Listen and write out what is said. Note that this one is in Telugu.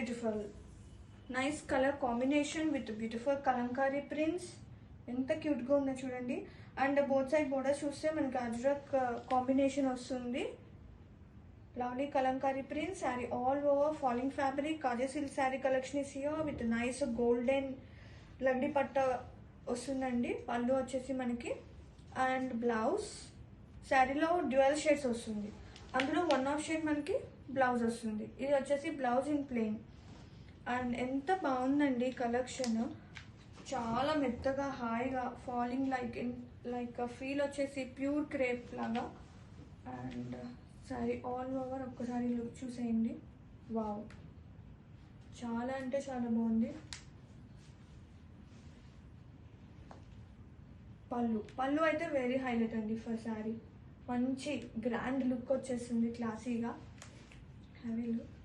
Beautiful nice colour combination with beautiful Kalamkari prints ఎంత క్యూట్గా ఉందో చూడండి. అండ్ బోత్ సైడ్ బోర్డర్ చూస్తే మనకి అజ్రక్ uh, కాంబినేషన్ వస్తుంది. Lovely Kalamkari print sari all over falling fabric కాజే silk sari collection is here with nice golden లడ్డీ పట్ట వస్తుందండి. పళ్ళు వచ్చేసి మనకి. అండ్ బ్లౌజ్ శారీలో డ్యూయల్ షేడ్స్ వస్తుంది. అందులో వన్ ఆఫ్ షేడ్ మనకి బ్లౌజ్ వస్తుంది. ఇది వచ్చేసి బ్లౌజ్ ఇన్ ప్లెయిన్ అండ్ ఎంత బాగుందండి కలెక్షన్ చాలా మెత్తగా హాయిగా ఫాలింగ్ లైక్ లైక్ ఫీల్ వచ్చేసి ప్యూర్ క్రేప్ లాగా. అండ్ సారీ ఆల్ ఓవర్ ఒక్కసారి లుక్ చూసేయండి. వావ్ చాలా అంటే చాలా బాగుంది. పళ్ళు. పళ్ళు అయితే వెరీ హైలైట్ అండి ఫర్ శారీ మంచి గ్రాండ్ లుక్ వచ్చేస్తుంది క్లాసీగా హ్యావీ లుక్